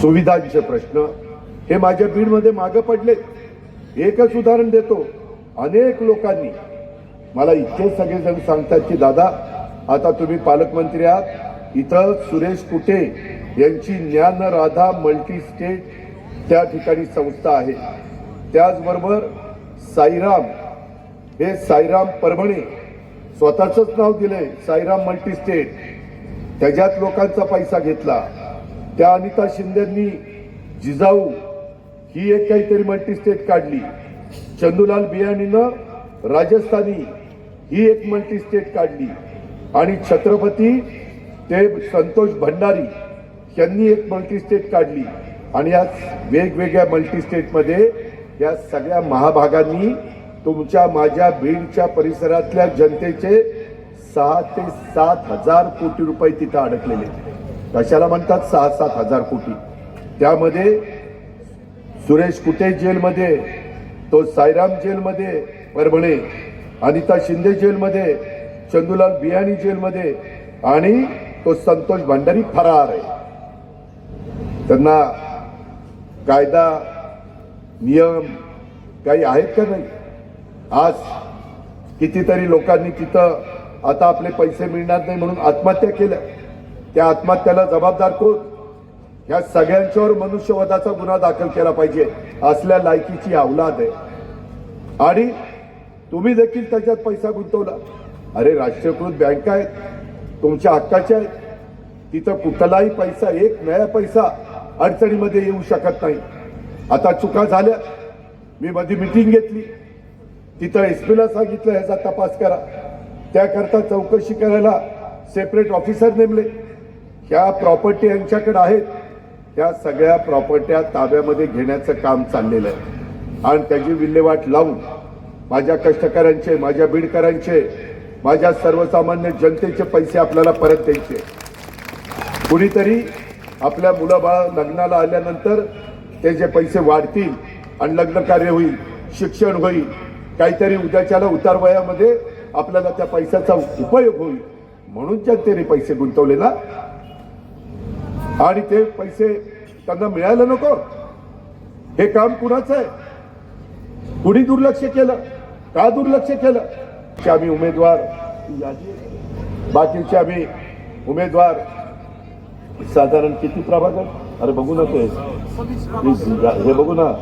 सुविधांचे प्रश्न. हे माझ्या बीडमध्ये मागं पडले. एकच उदाहरण देतो. अनेक लोकांनी मला इतके सगळेजण सांगतात की दादा आता तुम्ही पालकमंत्री आहात. इथं सुरेश कुटे यांची ज्ञान राधा मल्टी स्टेट त्या ठिकाणी संस्था आहे. त्याचबरोबर साईराम हे साईराम परभणे स्वतःचंच नाव दिलंय साईराम मल्टी स्टेट त्याच्यात लोकांचा पैसा घेतला. त्या अनिता शिंदेनी जिजाऊ ही एक काहीतरी मल्टी स्टेट काढली. चंदूलाल बियाणीनं राजस्थानी ही एक मल्टी स्टेट काढली. आणि छत्रपती ते संतोष भंडारी यांनी एक मल्टी स्टेट काढली. आणि या वेगवेगळ्या मल्टी स्टेटमध्ये या सगळ्या महाभागांनी तुमच्या माझ्या बीडच्या परिसरातल्या जनतेचे सहा ते सात हजार कोटी रुपये तिथं अडकलेले. कशाला म्हणतात सहा सात हजार कोटी? त्यामध्ये सुरेश कुटे जेलमध्ये तो साईराम जेलमध्ये परभणे अनिता शिंदे जेलमध्ये चंदूलाल बियाणी जेलमध्ये आणि तो संतोष भंडारी फरार आहे. त्यांना कायदा नियम काही आहेत का नाही? आज कितीतरी लोकांनी तिथं आता आपले पैसे मिळणार नाही म्हणून आत्महत्या केल्या. त्या आत्महत्याला जबाबदार कोण? या सगळ्यांच्यावर मनुष्यवधाचा गुन्हा दाखल केला पाहिजे असल्या लायकीची अवलाद आहे. आणि तुम्ही देखील त्याच्यात पैसा गुंतवला. अरे राष्ट्रीयकृत बँका आहेत तुमच्या हक्काच्या आहेत. तिथं कुठलाही पैसा एक नया पैसा अडचणीमध्ये येऊ शकत नाही. आता चुका झाल्या. मी मध्ये मिटिंग घेतली. तिथं एस पीला सांगितलं ह्याचा तपास करा. त्याकरता चौकशी करायला सेपरेट ऑफिसर नेमले. ज्या प्रॉपर्टी यांच्याकडे आहेत त्या सगळ्या प्रॉपर्ट्या ताब्यामध्ये घेण्याचं काम चाललेलं आहे. आणि त्याची विल्हेवाट लावून माझ्या कष्टकऱ्यांचे माझ्या बीडकरांचे माझ्या सर्वसामान्य जनतेचे पैसे आपल्याला परत द्यायचे कुणीतरी आपल्या मुलाबाळा लग्नाला आल्यानंतर ते जे पैसे वाढतील आणि लग्न कार्य होईल शिक्षण होईल काहीतरी उद्याच्याला उतार वयामध्ये आपल्याला त्या पैशाचा उपयोग होईल म्हणून जनतेने पैसे गुंतवले ना आणि ते पैसे त्यांना मिळायला नको. हे काम कुणाचं आहे? कुणी दुर्लक्ष केलं? का दुर्लक्ष केलं? की आम्ही उमेदवार बाकीचे आम्ही उमेदवार साधारण किती प्रभाग अरे बघू ना ते. हे बघू ना.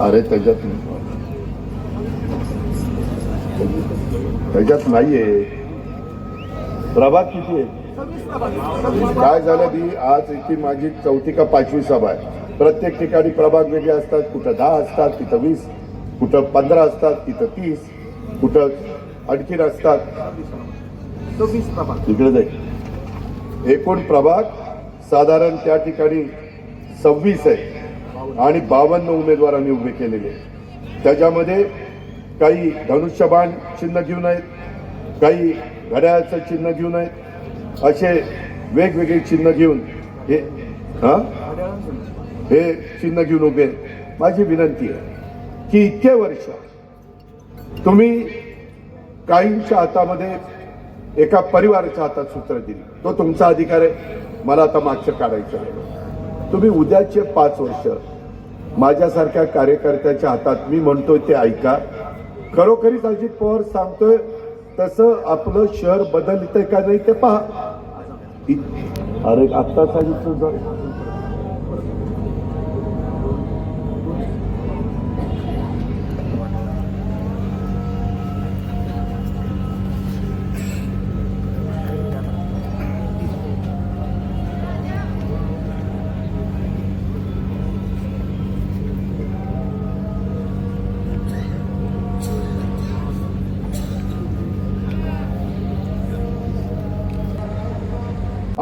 अरे त्याच्यात त्याच्यात नाहीये. प्रभाग किती आहे? काय झालं की आज इथे माझी चौथी का पाचवी सभा आहे. प्रत्येक ठिकाणी प्रभाग वेगळे असतात. कुठं दहा असतात तिथं वीस कुठं पंधरा असतात तिथं तीस कुठं आणखीन असतात. तिकडे जाईल एकूण प्रभाग साधारण त्या ठिकाणी सव्वीस आहे. आणि बावन्न उमेदवारांनी उभे केलेले त्याच्यामध्ये काही धनुष्यबाण चिन्ह घेऊन आहेत. काही घड्याळाचं चिन्ह घेऊन आहेत असे वेगवेगळे चिन्ह घेऊन हे हा? हे चिन्ह घेऊन उभे माझी विनंती आहे की इतके वर्ष तुम्ही काहींच्या हातामध्ये एका परिवाराच्या हातात सूत्र दिली. तो तुमचा अधिकार आहे. मला आता मागचं काढायचं आहे. तुम्ही उद्याचे पाच वर्ष माझ्यासारख्या कार्यकर्त्याच्या हातात मी म्हणतोय ते ऐका. खरोखरीच अजित पवार सांगतोय तसं आपलं शहर बदलतंय का नाही ते पहा. इ- अरे आत्ता सांगितलं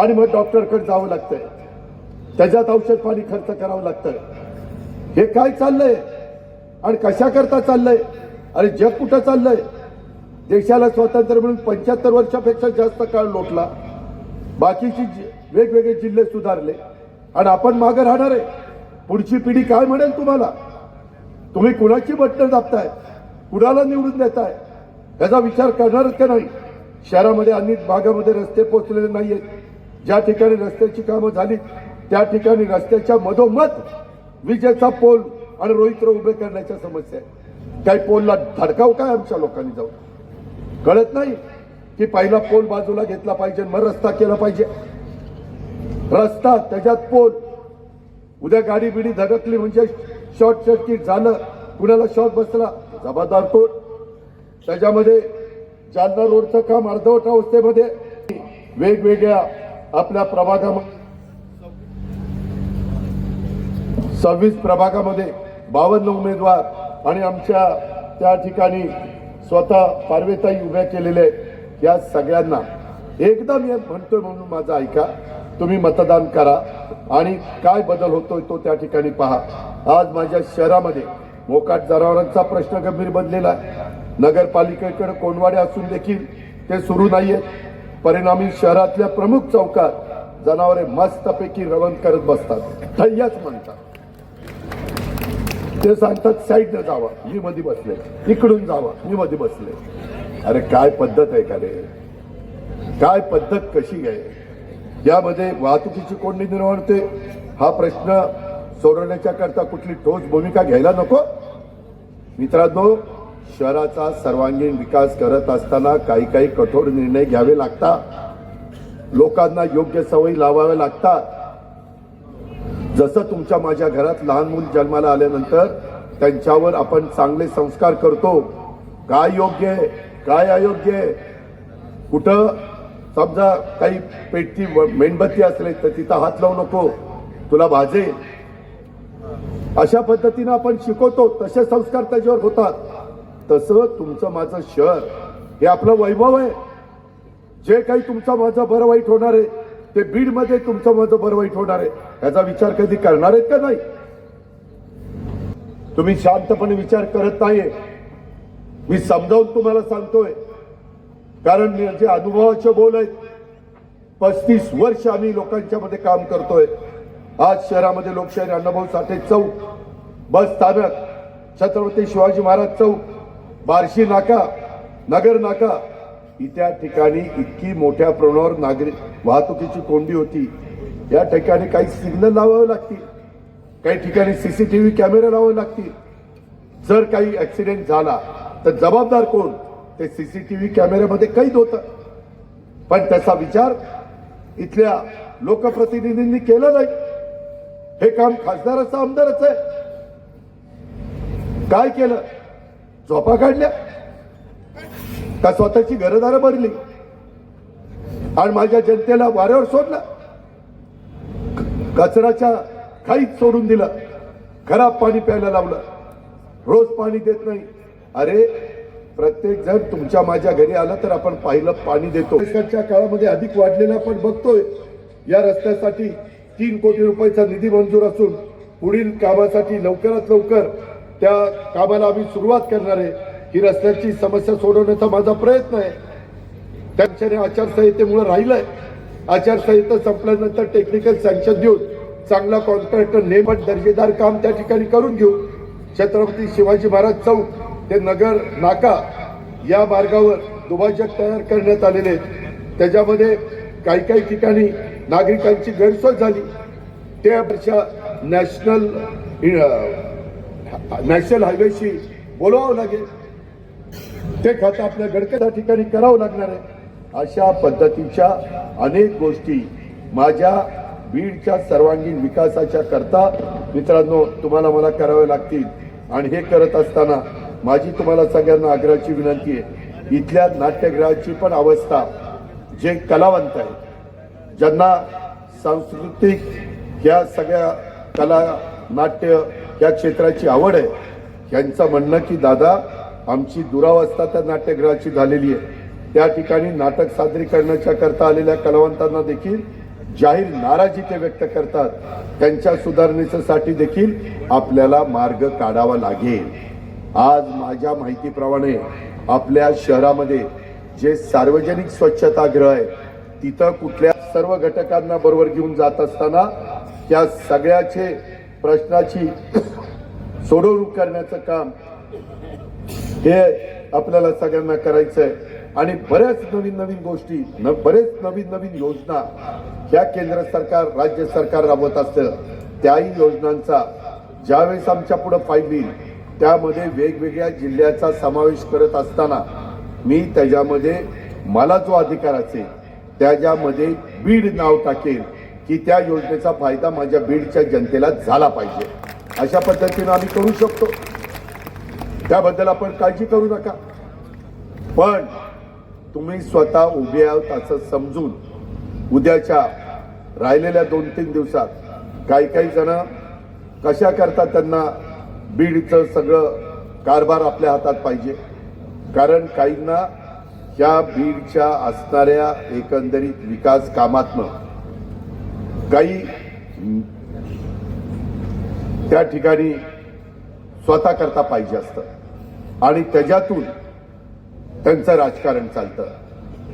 आणि मग डॉक्टरकडे जावं लागतंय. त्याच्यात औषध पाणी खर्च करावं लागतंय. हे काय चाललंय? आणि कशा करता चाललंय? अरे जग कुठं चाललंय? देशाला स्वातंत्र्य म्हणून पंच्याहत्तर वर्षापेक्षा जास्त काळ लोटला. बाकीची जि- वेगवेगळे जिल्हे सुधारले. आणि आपण मागे राहणार आहे. पुढची पिढी काय म्हणेल तुम्हाला? तुम्ही कुणाची बटणं दाबताय? कुणाला निवडून देताय? याचा विचार करणारच का नाही? शहरामध्ये अनेक भागामध्ये रस्ते पोचलेले नाहीयेत. ज्या ठिकाणी रस्त्याची कामं झाली त्या ठिकाणी रस्त्याच्या मधोमध विजेचा पोल आणि रोहित्र उभे करण्याच्या समस्या आहे काही पोलला धडकाव काय आमच्या लोकांनी जाऊन? कळत नाही की पहिला पोल बाजूला घेतला पाहिजे मग रस्ता केला पाहिजे. रस्ता त्याच्यात पोल. उद्या गाडी बिडी धडकली म्हणजे शॉर्ट सर्किट झालं कुणाला शॉर्ट बसला? जबाबदार कोण? त्याच्यामध्ये जालना रोडचं काम अर्धवट अवस्थेमध्ये वेगवेगळ्या आपल्या प्रभागामध्ये सव्वीस प्रभागामध्ये बावन्न उमेदवार आणि आमच्या त्या ठिकाणी स्वतः पार्वेताई उभ्या केलेल्या आहेत. या सगळ्यांना एकदा मी म्हणतोय म्हणून माझं ऐका. तुम्ही मतदान करा आणि काय बदल होतोय तो त्या ठिकाणी पहा. आज माझ्या शहरामध्ये मोकाट जनावरांचा प्रश्न गंभीर बनलेला आहे. नगरपालिकेकडे कोणवाडे असून देखील ते सुरू नाही आहेत परिणामी शहरातल्या प्रमुख चौकात जनावरे मस्तपैकी रवण करत बसतात. थैयाच म्हणतात. ते सांगतात साईडनं जावा मी मध्ये बसले. इकडून जावा मी मध्ये बसले. अरे काय पद्धत आहे का रे? काय पद्धत कशी आहे? यामध्ये वाहतुकीची कोंडी निर्माण होते हा प्रश्न सोडवण्याच्या करता कुठली ठोस भूमिका घ्यायला नको? मित्रांनो शहराचा सर्वांगीण विकास करत असताना काही काही कठोर निर्णय घ्यावे लागतात. लोकांना योग्य सवयी लावाव्या लागतात. जसं तुमच्या माझ्या घरात लहान मूल जन्माला आल्यानंतर त्यांच्यावर आपण चांगले संस्कार करतो. काय योग्य आहे? काय अयोग्य आहे? कुठं? समजा काही पेटती मेणबत्ती असले तर तिथं हात लावू नको. तुला भाजेल. अशा पद्धतीनं आपण शिकवतो. तसे संस्कार त्याच्यावर होतात. तसं तुमचं माझं शहर हे आपलं वैभव आहे. जे काही तुमचं माझं बरं वाईट होणार आहे ते बीडमध्ये तुमचं माझं बरं वाईट होणार आहे. याचा विचार कधी करणार आहेत का नाही? तुम्ही शांतपणे विचार करत नाहीये. मी समजावून तुम्हाला सांगतोय. कारण मी जे अनुभवाचे बोल आहेत पस्तीस वर्ष आम्ही लोकांच्या मध्ये काम करतोय. आज शहरामध्ये लोकशाही अण्णाभाऊ साठे चौक बस स्थानक छत्रपती शिवाजी महाराज चौक बार्शी नाका नगर नाका. इत्या ठिकाणी इतकी मोठ्या प्रमाणावर नागरिक वाहतुकीची कोंडी होती. या ठिकाणी काही सिग्नल लावावे लागतील. काही ठिकाणी सीसीटीव्ही कॅमेरे लावावे लागतील. जर काही ऍक्सिडेंट झाला तर जबाबदार कोण? ते सीसीटीव्ही कॅमेऱ्यामध्ये कैद होत. पण त्याचा विचार इथल्या लोकप्रतिनिधींनी केलं नाही. हे काम खासदाराचं आमदारच आहे. काय केलं? झोपा काढल्या. का स्वतःची घरदारं भरली? आणि माझ्या जनतेला वाऱ्यावर सोडलं? कचराच्या कचऱ्याच्या खाईत सोडून दिलं. खराब पाणी प्यायला लावलं. रोज पाणी देत नाही. अरे प्रत्येक जण तुमच्या माझ्या घरी आलं तर आपण पाहिलं पाणी देतो. काळामध्ये अधिक वाढलेला आपण बघतोय. या रस्त्यासाठी तीन कोटी रुपयाचा निधी मंजूर असून पुढील कामासाठी लवकरात लवकर त्या कामाला आम्ही सुरुवात करणार आहे. ही रस्त्याची समस्या सोडवण्याचा माझा प्रयत्न आहे. त्यांच्याने आचारसंहितेमुळे राहिलंय. आचारसंहिता संपल्यानंतर टेक्निकल सँक्शन देऊन चांगला कॉन्ट्रॅक्टर नेमट दर्जेदार काम त्या ठिकाणी करून घेऊ. छत्रपती शिवाजी महाराज चौक ते नगर नाका या मार्गावर दुभाजक तयार करण्यात आलेले आहेत. त्याच्यामध्ये काही काही ठिकाणी नागरिकांची गैरसोय झाली. त्यापेक्षा नॅशनल नॅशनल हायवेशी बोलवावं लागेल. ते खातं आपल्या गडकऱ्या ठिकाणी करावं लागणार आहे. अशा पद्धतीच्या अनेक गोष्टी माझ्या बीडच्या सर्वांगीण विकासाच्या करता मित्रांनो तुम्हाला मला करावे लागतील. आणि हे करत असताना माझी तुम्हाला सगळ्यांना आग्रहाची विनंती आहे. इथल्या नाट्यगृहाची पण अवस्था जे कलावंत आहेत ज्यांना सांस्कृतिक या सगळ्या कला नाट्य या क्षेत्राची आवड आहे. यांचं म्हणणं की दादा आमची दुरावस्था त्या नाट्यगृहाची झालेली आहे. त्या ठिकाणी नाटक सादरीकरणाच्या करता आलेल्या कलावंतांना देखील जाहीर नाराजी ते व्यक्त करतात. त्यांच्या सुधारणेसाठी देखील आपल्याला मार्ग काढावा लागेल. आज माझ्या माहितीप्रमाणे आपल्या शहरामध्ये जे सार्वजनिक स्वच्छतागृह आहे तिथं कुठल्या सर्व घटकांना बरोबर घेऊन जात असताना त्या सगळ्याचे प्रश्नाची सोडवणूक करण्याचं काम हे आपल्याला सगळ्यांना करायचं आहे आणि बऱ्याच नवीन नवीन गोष्टी न बरेच नवीन नवीन योजना ह्या केंद्र सरकार राज्य सरकार राबवत असतं. त्याही योजनांचा ज्यावेळेस आमच्या पुढे फाईल येईल त्यामध्ये वेगवेगळ्या जिल्ह्याचा समावेश करत असताना मी त्याच्यामध्ये मला जो अधिकार असेल त्याच्यामध्ये बीड नाव टाकेल. की त्या योजनेचा फायदा माझ्या बीडच्या जनतेला झाला पाहिजे. अशा पद्धतीनं आम्ही करू शकतो. त्याबद्दल आपण काळजी करू नका. पण तुम्ही स्वतः उभे आहोत असं समजून उद्याच्या राहिलेल्या दोन तीन दिवसात काही काही जण कशा करता त्यांना बीडचं सगळं कारभार आपल्या हातात पाहिजे. कारण काहींना ह्या बीडच्या असणाऱ्या एकंदरीत विकास कामातनं काही त्या ठिकाणी स्वतः करता पाहिजे असतं. आणि त्याच्यातून त्यांचं राजकारण चालतं.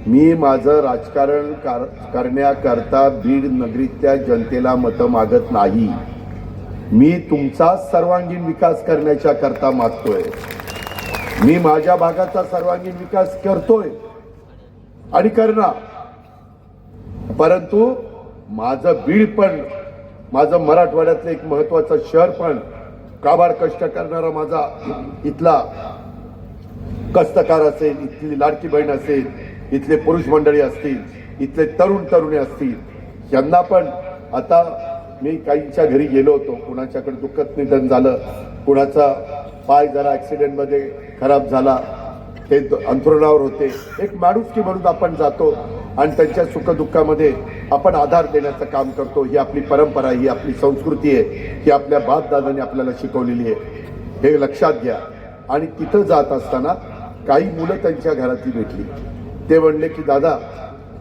मी माझं राजकारण कार- करण्याकरता बीड नगरीतल्या जनतेला मतं मागत नाही. मी तुमचा सर्वांगीण विकास करण्याच्या करता मागतोय. मी माझ्या भागाचा सर्वांगीण विकास करतोय आणि करणार. परंतु माझं बीड पण माझं मराठवाड्यातलं एक महत्वाचं शहर पण काबाड कष्ट करणारा माझा इथला कष्टकार असेल इथली लाडकी बहीण असेल इथले पुरुष मंडळी असतील इथले तरुण तरुणी असतील यांना पण आता मी काहींच्या घरी गेलो होतो. कुणाच्याकडे दुःखद निधन झालं कुणाचा पाय जरा ॲक्सिडेंटमध्ये खराब झाला ते अंथरुणावर होते. एक माणूस की म्हणून आपण जातो आणि त्यांच्या सुखदुःखामध्ये आपण आधार देण्याचं काम करतो. ही आपली परंपरा ही आपली संस्कृती आहे ही आपल्या बापदादाने आपल्याला शिकवलेली आहे. हे लक्षात घ्या. आणि तिथं जात असताना काही मुलं त्यांच्या घरातली भेटली. ते म्हणले की दादा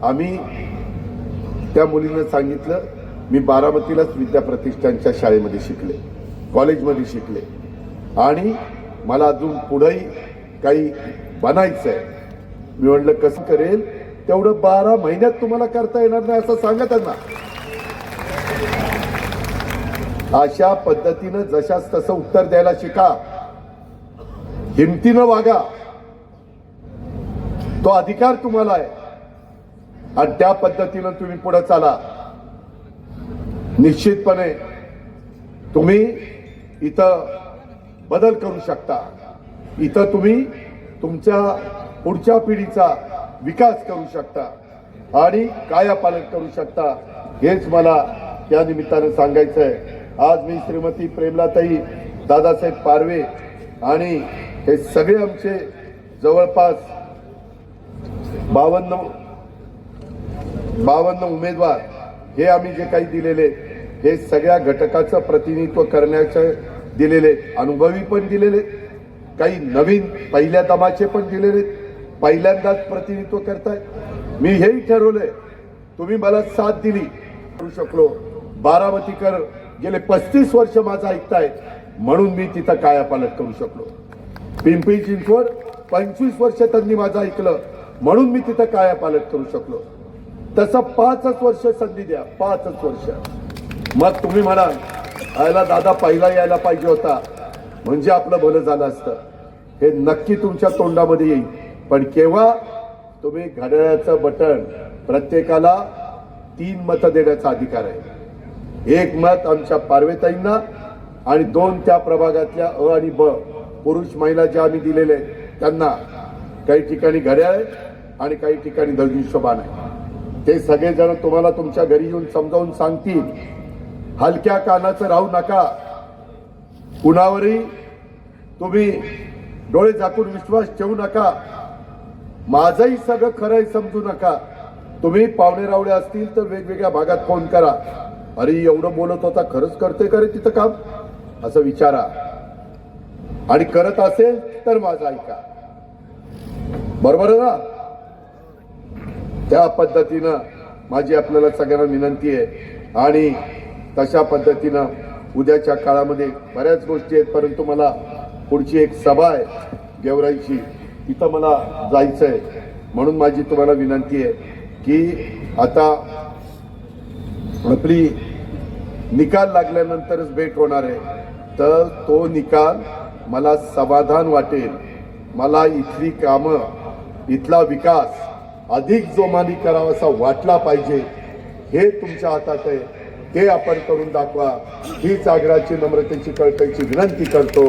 आम्ही त्या मुलीनं सांगितलं मी बारामतीलाच विद्याप्रतिष्ठानच्या शाळेमध्ये शिकले कॉलेजमध्ये शिकले. आणि मला अजून पुढंही काही बनायचं आहे मी म्हणलं कसं करेल? तेवढं बारा महिन्यात तुम्हाला करता येणार नाही असं सांगा त्यांना. अशा पद्धतीनं जशाच तसं उत्तर द्यायला शिका. हिमतीनं वागा. तो अधिकार तुम्हाला आहे. आणि त्या पद्धतीनं तुम्ही पुढे चाला. निश्चितपणे तुम्ही इथं बदल करू शकता. इथं तुम्ही तुमच्या पुढच्या पिढीचा विकास करू शकता आणि कायापालट करू शकता हेच मला या निमित्तानं सांगायचं आहे आज मी श्रीमती प्रेमलाताई दादासाहेब पारवे आणि हे सगळे आमचे जवळपास बावन्न बावन्न उमेदवार हे आम्ही जे काही दिलेले हे सगळ्या घटकाचं प्रतिनिधित्व करण्याचे दिलेले अनुभवी पण दिलेले काही नवीन पहिल्या दमाचे पण दिलेले पहिल्यांदाच प्रतिनिधित्व करताय. मी हेही ठरवलंय तुम्ही मला साथ दिली. करू शकलो बारामतीकर गेले पस्तीस वर्ष माझं ऐकताय म्हणून मी तिथं कायापालट करू शकलो. पिंपरी चिंचवड पंचवीस वर्ष त्यांनी माझं ऐकलं म्हणून मी तिथं कायापालट करू शकलो. तसं पाचच वर्ष संधी द्या पाचच वर्ष. मग तुम्ही म्हणाल आयला दादा पहिला यायला पाहिजे होता. म्हणजे आपलं भलं झालं असतं. हे नक्की तुमच्या तोंडामध्ये येईल. पण केव्हा तुम्ही घड्याळाचं बटन प्रत्येकाला तीन मतं देण्याचा अधिकार आहे. एक मत आमच्या पार्वेताईंना आणि दोन त्या प्रभागातल्या अ आणि ब पुरुष महिला ज्या आम्ही दिलेले त्यांना काही ठिकाणी घड्याळ आणि काही ठिकाणी धनुष्यबाण आहे. ते सगळेजण तुम्हाला तुमच्या घरी येऊन समजावून सांगतील. हलक्या कानाचं राहू नका. कुणावरही तुम्ही डोळे झाकून विश्वास ठेवू नका. माझंही सगळं खरंय समजू नका. तुम्ही पाहुणे रावळे असतील तर वेगवेगळ्या भागात फोन करा. अरे एवढं बोलत होता खरंच करते का रे तिथं काम? असं विचारा. आणि करत असेल तर माझं ऐका. बरोबर ना? त्या पद्धतीनं माझी आपल्याला सगळ्यांना विनंती आहे. आणि तशा पद्धतीनं उद्याच्या काळामध्ये बऱ्याच गोष्टी आहेत परंतु मला पुढची एक सभा आहे गेवराईची. तिथं मला जायचं आहे म्हणून माझी तुम्हाला विनंती आहे की आता आपली निकाल लागल्यानंतरच भेट होणार आहे. तर तो निकाल मला समाधान वाटेल. मला इथली कामं इथला विकास अधिक जोमाने करावासा वाटला पाहिजे. हे तुमच्या हातात आहे. ते आपण करून दाखवा. हीच आग्राची नम्रतेची कळकळीची विनंती करतो.